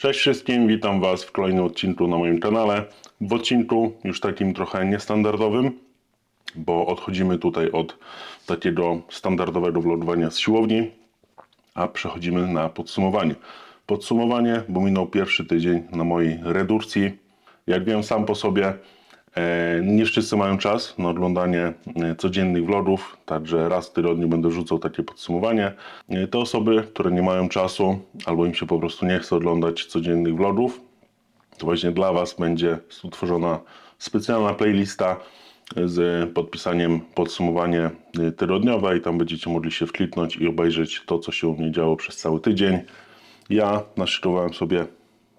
Cześć wszystkim, witam Was w kolejnym odcinku na moim kanale. W odcinku już takim trochę niestandardowym, bo odchodzimy tutaj od takiego standardowego vlogowania z siłowni, a przechodzimy na podsumowanie. Podsumowanie, bo minął pierwszy tydzień na mojej redukcji. Jak wiem sam po sobie, nie wszyscy mają czas na oglądanie e, codziennych vlogów, także raz w tygodniu będę rzucał takie podsumowanie. E, Te osoby, które nie mają czasu albo im się po prostu nie chce oglądać codziennych vlogów, to właśnie dla Was będzie utworzona specjalna playlista z podpisaniem podsumowanie tygodniowe i tam będziecie mogli się wkliknąć i obejrzeć to, co się u mnie działo przez cały tydzień. Ja naszykowałem sobie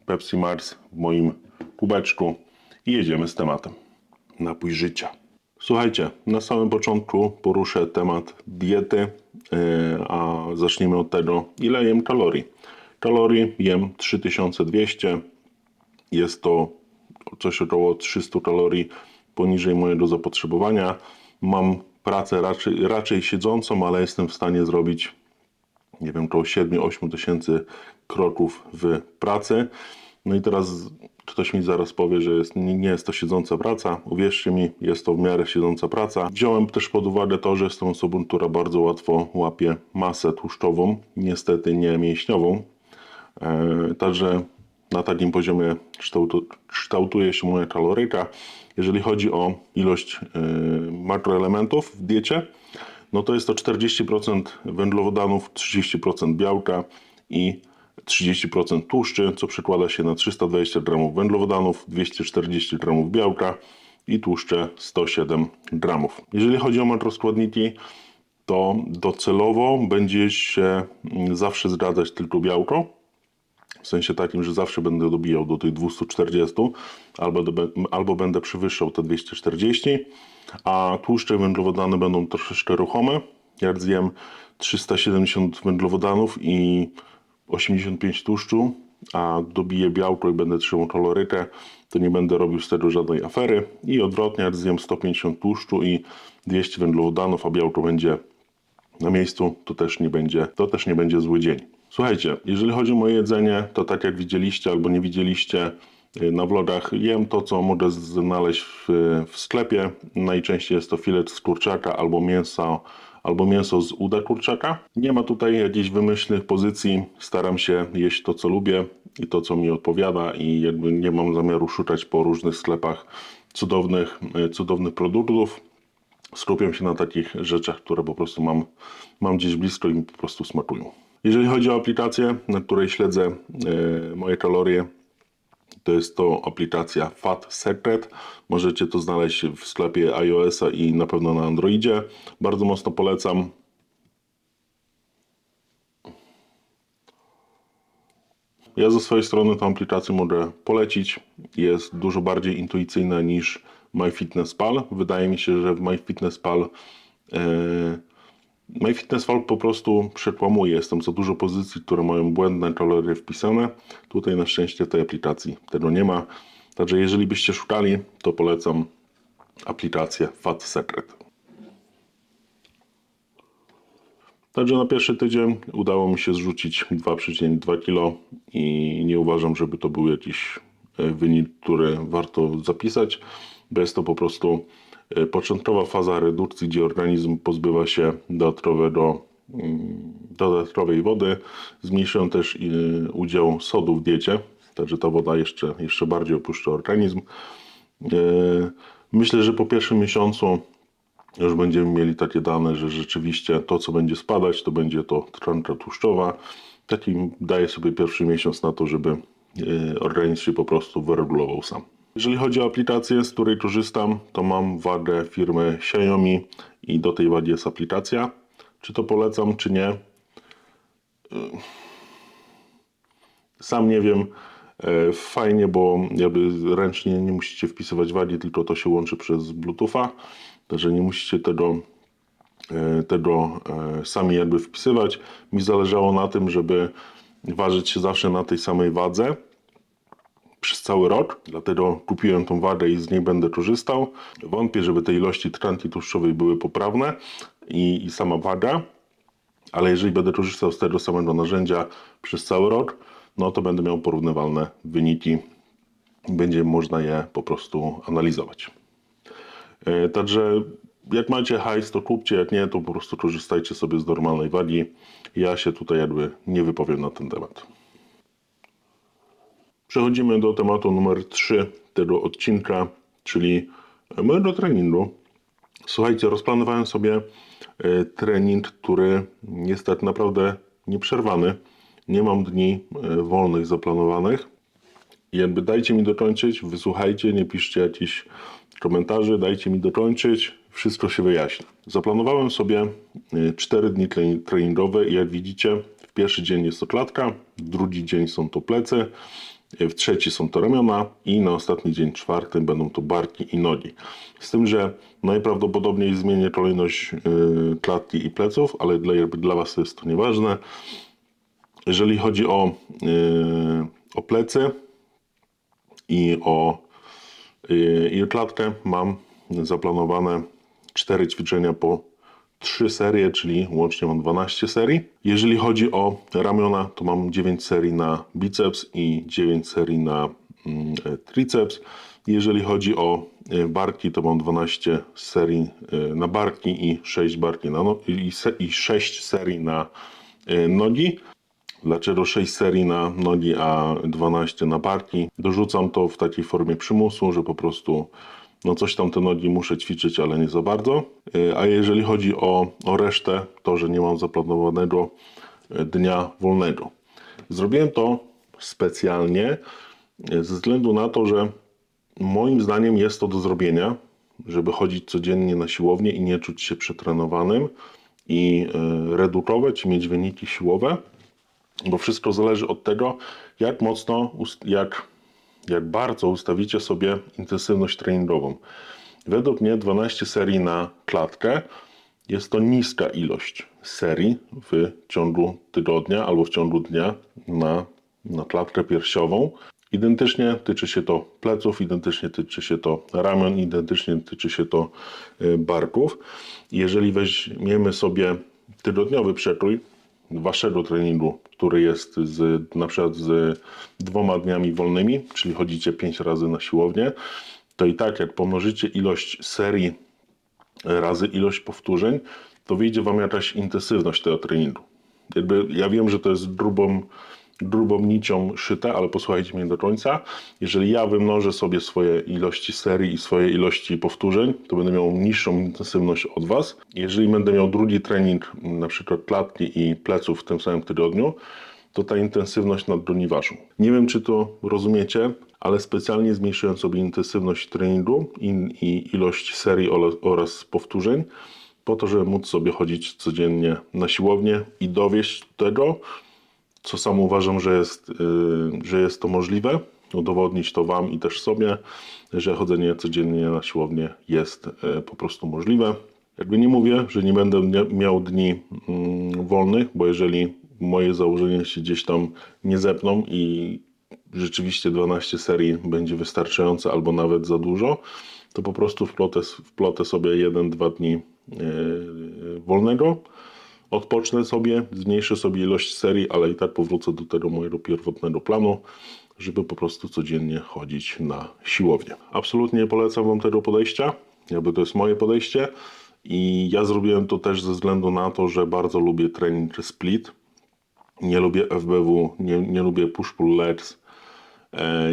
Pepsi Mars w moim kubeczku i jedziemy z tematem. Napój życia. Słuchajcie, na samym początku poruszę temat diety, yy, a zaczniemy od tego, ile jem kalorii. Kalorii jem 3200, jest to coś około 300 kalorii poniżej mojego zapotrzebowania. Mam pracę raczej, raczej siedzącą, ale jestem w stanie zrobić nie wiem, około 7-8 tysięcy kroków w pracy. No i teraz ktoś mi zaraz powie, że jest, nie jest to siedząca praca. Uwierzcie mi, jest to w miarę siedząca praca. Wziąłem też pod uwagę to, że jestem osobą, która bardzo łatwo łapie masę tłuszczową, niestety nie mięśniową. E, Także na takim poziomie kształtu, kształtuje się moja kaloryka. Jeżeli chodzi o ilość e, makroelementów w diecie, no to jest to 40% węglowodanów, 30% białka i 30% tłuszczy, co przekłada się na 320 gramów węglowodanów, 240 gramów białka i tłuszcze 107 gramów. Jeżeli chodzi o makroskładniki, to docelowo będzie się mm, zawsze zgadzać tylko białko, w sensie takim, że zawsze będę dobijał do tych 240 albo, do, albo będę przewyższał te 240, a tłuszcze węglowodany będą troszeczkę ruchome. Jak zjem 370 węglowodanów i 85 tłuszczu, a dobiję białko i będę trzymał kalorykę, to nie będę robił z tego żadnej afery. I odwrotnie, jak zjem 150 tłuszczu i 200 węglowodanów, a białko będzie na miejscu, to też nie będzie, to też nie będzie zły dzień. Słuchajcie, jeżeli chodzi o moje jedzenie, to tak jak widzieliście albo nie widzieliście y, na vlogach, jem to, co mogę znaleźć w, w sklepie. Najczęściej jest to filet z kurczaka albo mięso, albo mięso z uda kurczaka. Nie ma tutaj jakichś wymyślnych pozycji. Staram się jeść to, co lubię i to, co mi odpowiada i jakby nie mam zamiaru szukać po różnych sklepach cudownych, y, cudownych produktów skupiam się na takich rzeczach, które po prostu mam, mam gdzieś blisko i mi po prostu smakują. Jeżeli chodzi o aplikację, na której śledzę e, moje kalorie, to jest to aplikacja Fat Secret. Możecie to znaleźć w sklepie iOS-a i na pewno na Androidzie. Bardzo mocno polecam. Ja ze swojej strony tę aplikację mogę polecić. Jest dużo bardziej intuicyjna niż MyFitnessPal. Wydaje mi się, że w MyFitnessPal e, MyFitnessPal po prostu przekłamuje. Jest tam za dużo pozycji, które mają błędne kalorie wpisane. Tutaj na szczęście tej aplikacji tego nie ma. Także jeżeli byście szukali, to polecam aplikację Fat Secret. Także na pierwszy tydzień udało mi się zrzucić 2,2 kg i nie uważam, żeby to był jakiś wynik, który warto zapisać, bo jest to po prostu początkowa faza redukcji, gdzie organizm pozbywa się dodatkowego, mm, dodatkowej wody. Zmniejszyłem też e, udział sodu w diecie, także ta woda jeszcze, jeszcze bardziej opuszcza organizm. Myślę, że po pierwszym miesiącu już będziemy mieli takie dane, że rzeczywiście to, co będzie spadać, to będzie to tkanka tłuszczowa. Taki daje sobie pierwszy miesiąc na to, żeby e, organizm się po prostu wyregulował sam. Jeżeli chodzi o aplikację, z której korzystam, to mam wagę firmy Xiaomi i do tej wagi jest aplikacja. Czy to polecam, czy nie? Sam nie wiem. E, Fajnie, bo jakby ręcznie nie musicie wpisywać wagi, tylko to się łączy przez Bluetootha. Także nie musicie tego, e, tego e, sami jakby wpisywać. Mi zależało na tym, żeby ważyć się zawsze na tej samej wadze przez cały rok, dlatego kupiłem tą wagę i z niej będę korzystał. Wątpię, żeby te ilości tkanki tłuszczowej były poprawne i, i sama waga, ale jeżeli będę korzystał z tego samego narzędzia przez cały rok, no to będę miał porównywalne wyniki. Będzie można je po prostu analizować. E, Także jak macie hajs, to kupcie, jak nie, to po prostu korzystajcie sobie z normalnej wagi. Ja się tutaj jakby nie wypowiem na ten temat. Przechodzimy do tematu numer 3 tego odcinka, czyli mojego treningu. Słuchajcie, rozplanowałem sobie e, trening, który jest tak naprawdę nieprzerwany. Nie mam dni e, wolnych zaplanowanych. I jakby dajcie mi dokończyć, wysłuchajcie, nie piszcie jakichś komentarzy, dajcie mi dokończyć, wszystko się wyjaśni. Zaplanowałem sobie 4 dni trening- treningowe i jak widzicie, w pierwszy dzień jest to klatka, drugi dzień są to plecy, w trzeci są to ramiona i na ostatni dzień, czwarty, będą to barki i nogi. Z tym, że najprawdopodobniej zmienię kolejność yy, klatki i pleców, ale dla, dla Was jest to nieważne. Jeżeli chodzi o, yy, o plecy i o i klatkę, mam zaplanowane 4 ćwiczenia po 3 serie, czyli łącznie mam 12 serii. Jeżeli chodzi o ramiona, to mam 9 serii na biceps i 9 serii na mm, e, triceps. Jeżeli chodzi o e, barki, to mam 12 serii e, na barki i 6 barki na no, i, se, i 6 serii na nogi. Dlaczego 6 serii na nogi, a 12 na barki? Dorzucam to w takiej formie przymusu, że po prostu no coś tam te nogi muszę ćwiczyć, ale nie za bardzo. Yy, A jeżeli chodzi o, o resztę, to że nie mam zaplanowanego yy, dnia wolnego. Zrobiłem to specjalnie yy, ze względu na to, że moim zdaniem jest to do zrobienia, żeby chodzić codziennie na siłownię i nie czuć się przetrenowanym i yy, redukować i mieć wyniki siłowe bo wszystko zależy od tego, jak mocno, jak, jak bardzo ustawicie sobie intensywność treningową. Według mnie 12 serii na klatkę jest to niska ilość serii w ciągu tygodnia albo w ciągu dnia na, na klatkę piersiową. Identycznie tyczy się to pleców, identycznie tyczy się to ramion, identycznie tyczy się to y, barków. Jeżeli weźmiemy sobie tygodniowy przekrój, waszego treningu, który jest z, na przykład z dwoma dniami wolnymi, czyli chodzicie 5 razy na siłownię, to i tak jak pomnożycie ilość serii razy ilość powtórzeń, to wyjdzie wam jakaś intensywność tego treningu. Jakby ja wiem, że to jest grubą, grubą nicią szyte, ale posłuchajcie mnie do końca. Jeżeli ja wymnożę sobie swoje ilości serii i swoje ilości powtórzeń, to będę miał niższą intensywność od Was. Jeżeli będę miał drugi trening, na przykład klatki i pleców w tym samym tygodniu, to ta intensywność nadgoni Waszą. Nie wiem, czy to rozumiecie, ale specjalnie zmniejszyłem sobie intensywność treningu i, ilość serii oraz, powtórzeń, po to, żeby móc sobie chodzić codziennie na siłownię i dowieść do tego, co sam uważam, że jest, yy, że jest to możliwe, udowodnić to Wam i też sobie, że chodzenie codziennie na siłownię jest yy, po prostu możliwe. Jakby nie mówię, że nie będę mia- miał dni mm, wolnych, bo jeżeli moje założenia się gdzieś tam nie zepną i rzeczywiście 12 serii będzie wystarczające albo nawet za dużo, to po prostu wplotę, wplotę sobie 1-2 dni yy, wolnego odpocznę sobie, zmniejszę sobie ilość serii, ale i tak powrócę do tego mojego pierwotnego planu, żeby po prostu codziennie chodzić na siłownię. Absolutnie nie polecam Wam tego podejścia, jakby to jest moje podejście. I ja zrobiłem to też ze względu na to, że bardzo lubię trening split, nie lubię FBW, nie, nie lubię push-pull legs,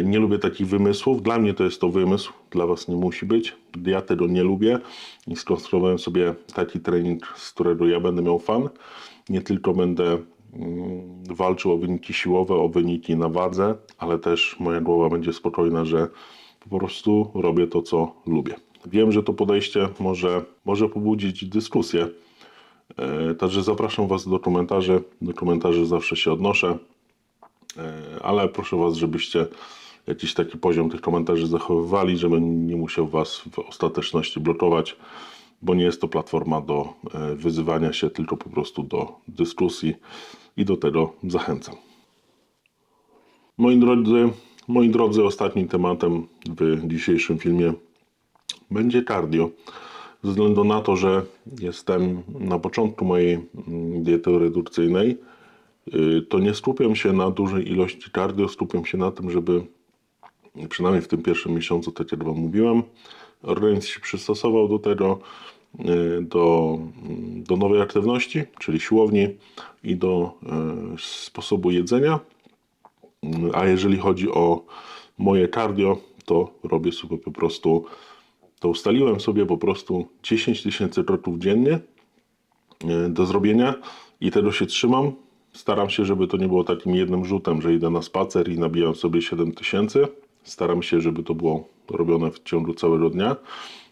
Nie lubię takich wymysłów. Dla mnie to jest to wymysł, dla Was nie musi być. Ja tego nie lubię i skonstruowałem sobie taki trening, z którego ja będę miał fan. Nie tylko będę mm, walczył o wyniki siłowe, o wyniki na wadze, ale też moja głowa będzie spokojna, że po prostu robię to, co lubię. Wiem, że to podejście może, może pobudzić dyskusję, e, także zapraszam Was do komentarzy. Do komentarzy zawsze się odnoszę. E, ale proszę Was, żebyście jakiś taki poziom tych komentarzy zachowywali, żebym nie musiał Was w ostateczności blokować, bo nie jest to platforma do e, wyzywania się, tylko po prostu do dyskusji i do tego zachęcam. Moi drodzy, moi drodzy, ostatnim tematem w dzisiejszym filmie będzie cardio. Ze względu na to, że jestem na początku mojej mm, diety redukcyjnej to nie skupiam się na dużej ilości cardio, skupiam się na tym, żeby przynajmniej w tym pierwszym miesiącu, tak jak Wam mówiłem, organizm się przystosował do tego, y, do, do nowej aktywności, czyli siłowni i do y, sposobu jedzenia. A jeżeli chodzi o moje cardio, to robię sobie po prostu, to ustaliłem sobie po prostu 10 tysięcy kroków dziennie do zrobienia i tego się trzymam. Staram się, żeby to nie było takim jednym rzutem, że idę na spacer i nabijam sobie 7 tysięcy. Staram się, żeby to było robione w ciągu całego dnia,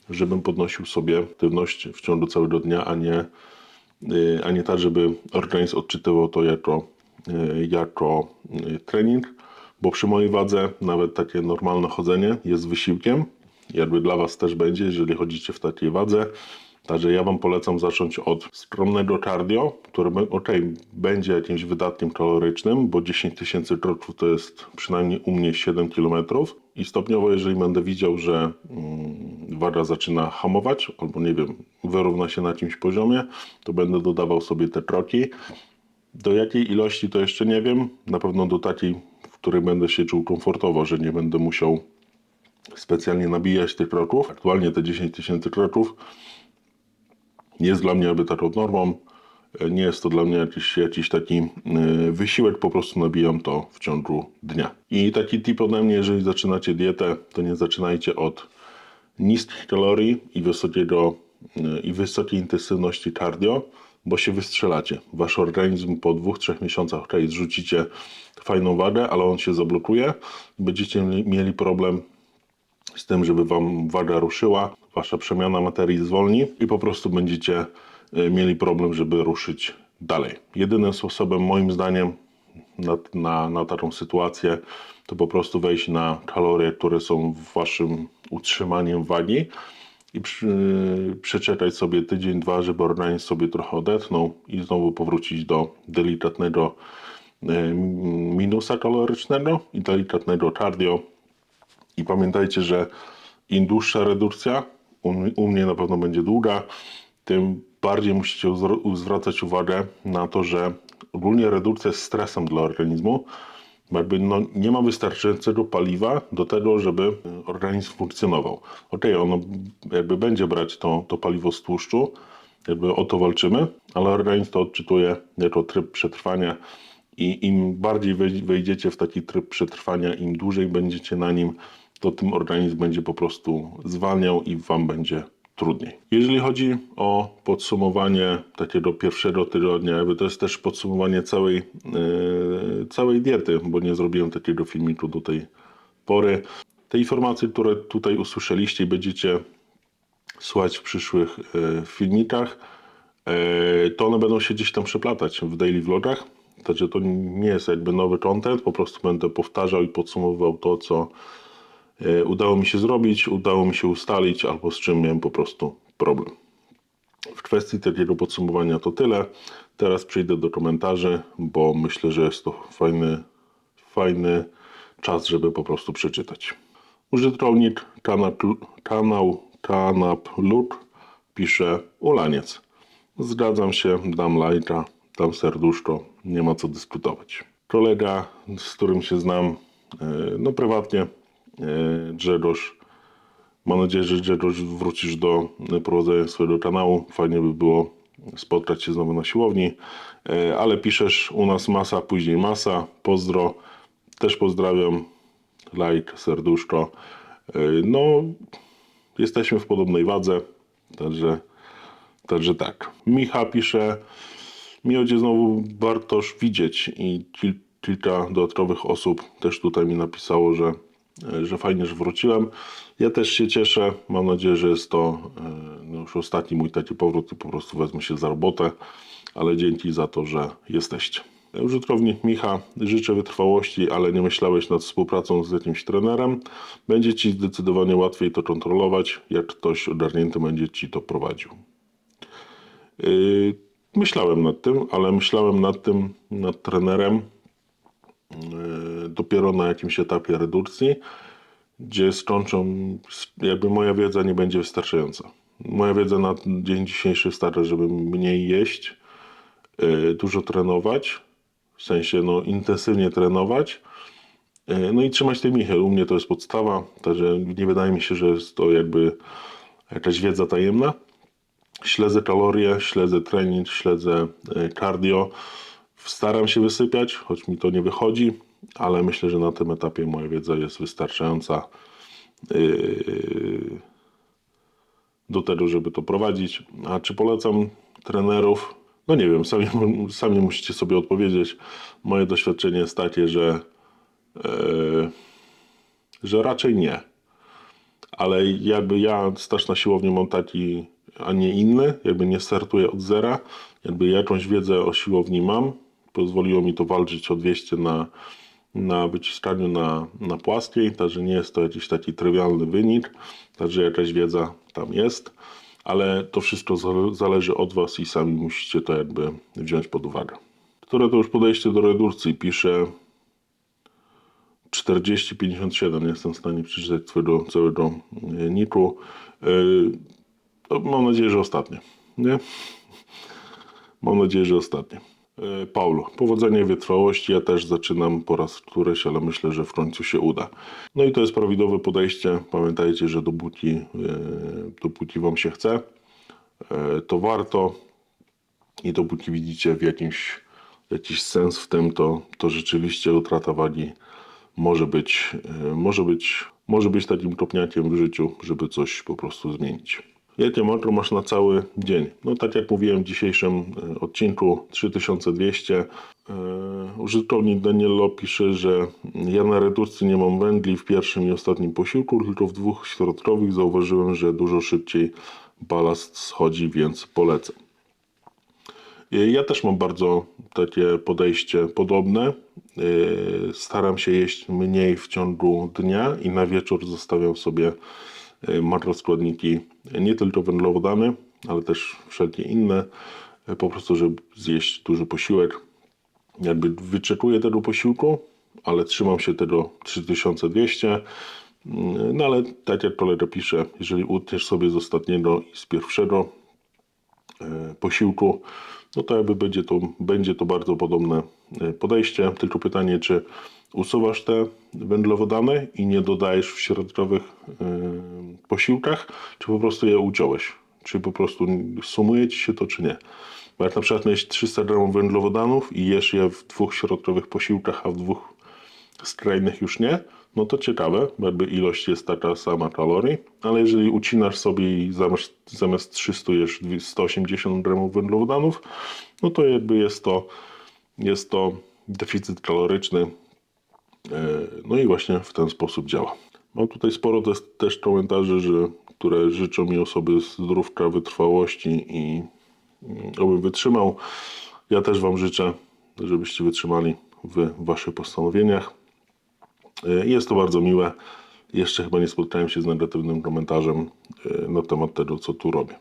żebym podnosił sobie aktywność w ciągu całego dnia, a nie, y, a nie tak, żeby organizm odczytywał to jako, y, jako y, trening, bo przy mojej wadze nawet takie normalne chodzenie jest wysiłkiem. Jakby dla Was też będzie, jeżeli chodzicie w takiej wadze. Także ja Wam polecam zacząć od skromnego cardio, które ok, będzie jakimś wydatkiem kalorycznym, bo 10 tysięcy kroków to jest przynajmniej u mnie 7 km. I stopniowo, jeżeli będę widział, że mm, waga zaczyna hamować, albo nie wiem, wyrówna się na jakimś poziomie, to będę dodawał sobie te kroki. Do jakiej ilości to jeszcze nie wiem. Na pewno do takiej, w której będę się czuł komfortowo, że nie będę musiał specjalnie nabijać tych kroków. Aktualnie te 10 tysięcy kroków jest dla mnie taką normą. Nie jest to dla mnie jakiś, jakiś taki y, wysiłek, po prostu nabijam to w ciągu dnia. I taki tip ode mnie, jeżeli zaczynacie dietę, to nie zaczynajcie od niskich kalorii i wysokiego y, i wysokiej intensywności cardio, bo się wystrzelacie. Wasz organizm po dwóch, trzech miesiącach ok, zrzucicie fajną wagę, ale on się zablokuje będziecie mieli problem z tym, żeby wam waga ruszyła, wasza przemiana materii zwolni i po prostu będziecie y, mieli problem, żeby ruszyć dalej. Jedynym sposobem, moim zdaniem, na, na, na taką sytuację, to po prostu wejść na kalorie, które są waszym utrzymaniem wagi i przy, przeczekać sobie tydzień, dwa, żeby organizm sobie trochę odetchnął i znowu powrócić do delikatnego y, minusa kalorycznego i delikatnego cardio, i pamiętajcie, że im dłuższa redukcja, u, mnie na pewno będzie długa, tym bardziej musicie zwracać uwagę na to, że ogólnie redukcja jest stresem dla organizmu. Jakby no, nie ma wystarczającego paliwa do tego, żeby organizm funkcjonował. Ok, ono jakby będzie brać to, to paliwo z tłuszczu, jakby o to walczymy, ale organizm to odczytuje jako tryb przetrwania i im bardziej wejdziecie w taki tryb przetrwania, im dłużej będziecie na nim, to tym organizm będzie po prostu zwalniał i Wam będzie trudniej. Jeżeli chodzi o podsumowanie takiego pierwszego tygodnia, to jest też podsumowanie całej, yy, całej diety, bo nie zrobiłem takiego filmiku do tej pory. Te informacje, które tutaj usłyszeliście będziecie słuchać w przyszłych yy, filmikach, yy, to one będą się gdzieś tam przeplatać w daily vlogach. Także to nie jest jakby nowy content, po prostu będę powtarzał i podsumowywał to, co E, udało mi się zrobić, udało mi się ustalić, albo z czym miałem po prostu problem. W kwestii takiego podsumowania to tyle. Teraz przejdę do komentarzy, bo myślę, że jest to fajny, fajny czas, żeby po prostu przeczytać. Użytkownik kanap, kanał Kanap Luk pisze Ulaniec. Zgadzam się, dam lajka, dam serduszko, nie ma co dyskutować. Kolega, z którym się znam, e, no prywatnie, E, Grzegorz. Mam nadzieję, że Grzegorz wrócisz do prowadzenia swojego kanału. Fajnie by było spotkać się znowu na siłowni. E, ale piszesz u nas masa, później masa. Pozdro. Też pozdrawiam. Like, serduszko. E, no, jesteśmy w podobnej wadze. Także, także tak. Micha pisze. Miło Cię znowu Bartosz widzieć i kilka dodatkowych osób też tutaj mi napisało, że że fajnie, że wróciłem. Ja też się cieszę. Mam nadzieję, że jest to e, no już ostatni mój taki powrót i po prostu wezmę się za robotę, ale dzięki za to, że jesteście. Użytkownik Micha, życzę wytrwałości, ale nie myślałeś nad współpracą z jakimś trenerem. Będzie Ci zdecydowanie łatwiej to kontrolować, jak ktoś ogarnięty będzie Ci to prowadził. Myślałem nad tym, ale myślałem nad tym, nad trenerem, dopiero na jakimś etapie redukcji, gdzie skończą, jakby moja wiedza nie będzie wystarczająca. Moja wiedza na dzień dzisiejszy wystarcza, żeby mniej jeść, y, dużo trenować, w sensie no, intensywnie trenować. E, No i trzymać tej michy. U mnie to jest podstawa, także nie wydaje mi się, że jest to jakby jakaś wiedza tajemna. Śledzę kalorie, śledzę trening, śledzę cardio. Staram się wysypiać, choć mi to nie wychodzi, ale myślę, że na tym etapie moja wiedza jest wystarczająca yy, do tego, żeby to prowadzić. A czy polecam trenerów? No nie wiem, sami, sami musicie sobie odpowiedzieć. Moje doświadczenie jest takie, że, yy, że raczej nie. Ale jakby ja staż na siłowni mam taki, a nie inny, jakby nie startuję od zera, jakby jakąś wiedzę o siłowni mam, pozwoliło mi to walczyć o 200 na, na wyciskaniu na, na płaskiej, także nie jest to jakiś taki trywialny wynik, także jakaś wiedza tam jest, ale to wszystko zale- zależy od Was i sami musicie to jakby wziąć pod uwagę. Które to już podejście do redukcji? Pisze 40-57, nie jestem w stanie przeczytać twojego całego e, niku. E, mam nadzieję, że ostatnie. Nie? Mam nadzieję, że ostatnie. E, Paulo, powodzenia wytrwałości. Ja też zaczynam po raz któryś, ale myślę, że w końcu się uda. No i to jest prawidłowe podejście. Pamiętajcie, że dopóki, e, dopóki Wam się chce, e, to warto. I dopóki widzicie w jakimś, jakiś sens w tym, to, to rzeczywiście utrata wagi może być, może być, może być takim kopniakiem w życiu, żeby coś po prostu zmienić. Makro masz na cały dzień? No tak jak mówiłem w dzisiejszym e, odcinku 3200 e, użytkownik Daniello pisze, że ja na redukcji nie mam węgli w pierwszym i ostatnim posiłku, tylko w dwóch środkowych zauważyłem, że dużo szybciej balast schodzi, więc polecam. Ja też mam bardzo takie podejście podobne. Staram się jeść mniej w ciągu dnia i na wieczór zostawiam sobie yy, makroskładniki nie tylko węglowodany, ale też wszelkie inne, yy, po prostu, żeby zjeść duży posiłek. Jakby wyczekuję tego posiłku, ale trzymam się tego 3200. Yy, No ale tak jak kolega pisze, jeżeli utniesz sobie z ostatniego i z pierwszego, e, posiłku, no to jakby będzie to, będzie to bardzo podobne podejście. Tylko pytanie, czy usuwasz te węglowodany i nie dodajesz w środkowych e, posiłkach, czy po prostu je uciąłeś? Czy po prostu sumuje ci się to, czy nie? Bo jak na przykład miałeś 300 gramów węglowodanów i jesz je w dwóch środkowych posiłkach, a w dwóch skrajnych już nie, no to ciekawe, jakby ilość jest taka sama kalorii, ale jeżeli ucinasz sobie i zamiast, zamiast 300 jesz 180 gramów węglowodanów, no to jakby jest to, jest to deficyt kaloryczny. E, No i właśnie w ten sposób działa. Mam tutaj sporo też, też komentarzy, że, które życzą mi osoby zdrówka, wytrwałości i mm, obym wytrzymał. Ja też Wam życzę, żebyście wytrzymali w Waszych postanowieniach. E, Jest to bardzo miłe. Jeszcze chyba nie spotkałem się z negatywnym komentarzem e, na temat tego, co tu robię.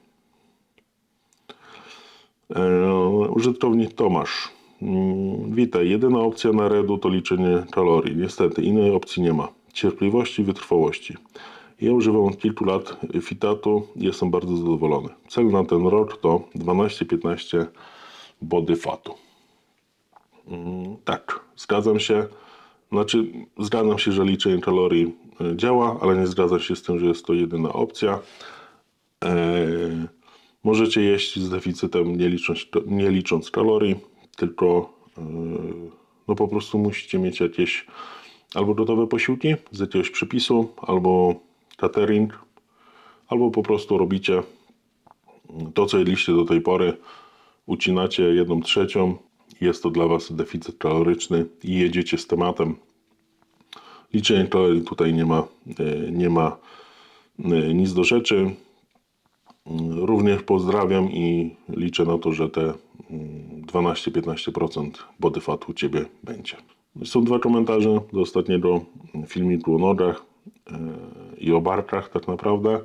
Użytkownik Tomasz. Mm, Witaj. Jedyna opcja na redu to liczenie kalorii. Niestety innej opcji nie ma. Cierpliwości i wytrwałości. Ja używam od kilku lat Fitatu i jestem bardzo zadowolony. Cel na ten rok to 12-15 body fatu. Mm, Tak, zgadzam się. Znaczy, zgadzam się, że liczenie kalorii e, działa, ale nie zgadzam się z tym, że jest to jedyna opcja. E, możecie jeść z deficytem, nie licząc, nie licząc kalorii, tylko e, no po prostu musicie mieć jakieś albo gotowe posiłki z jakiegoś przepisu, albo catering, albo po prostu robicie to, co jedliście do tej pory, ucinacie jedną trzecią, jest to dla Was deficyt kaloryczny i jedziecie z tematem. Liczenie kalorii tutaj nie ma, e, nie ma e, nic do rzeczy. Również pozdrawiam i liczę na to, że te mm, 12-15% body fatu u Ciebie będzie. Są dwa komentarze do ostatniego filmiku o nogach e, i o barkach tak naprawdę.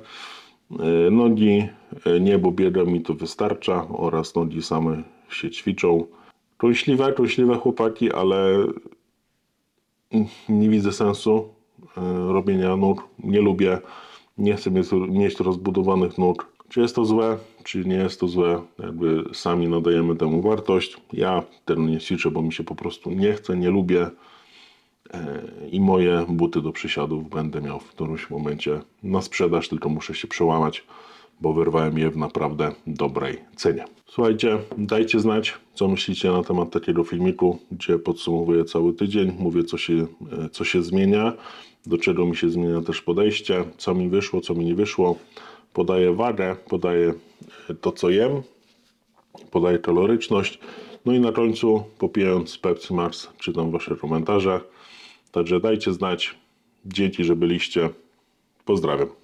E, Nogi e, nie, bo biega mi to wystarcza oraz nogi same się ćwiczą. Kąśliwe, kąśliwe chłopaki, ale mm, nie widzę sensu robienia nóg. Nie lubię, nie chcę mieć rozbudowanych nóg. Czy jest to złe, czy nie jest to złe, jakby sami nadajemy temu wartość. Ja tego nie ćwiczę, bo mi się po prostu nie chce, nie lubię E, i moje buty do przysiadów będę miał w którymś momencie na sprzedaż, tylko muszę się przełamać, bo wyrwałem je w naprawdę dobrej cenie. Słuchajcie, dajcie znać, co myślicie na temat takiego filmiku, gdzie podsumowuję cały tydzień, mówię, co się, e, co się zmienia, do czego mi się zmienia też podejście, co mi wyszło, co mi nie wyszło. Podaję wagę, podaję e, to, co jem, podaję kaloryczność. No i na końcu, popijając Pepsi Max, czytam Wasze komentarze. Także dajcie znać. Dzięki, że byliście. Pozdrawiam.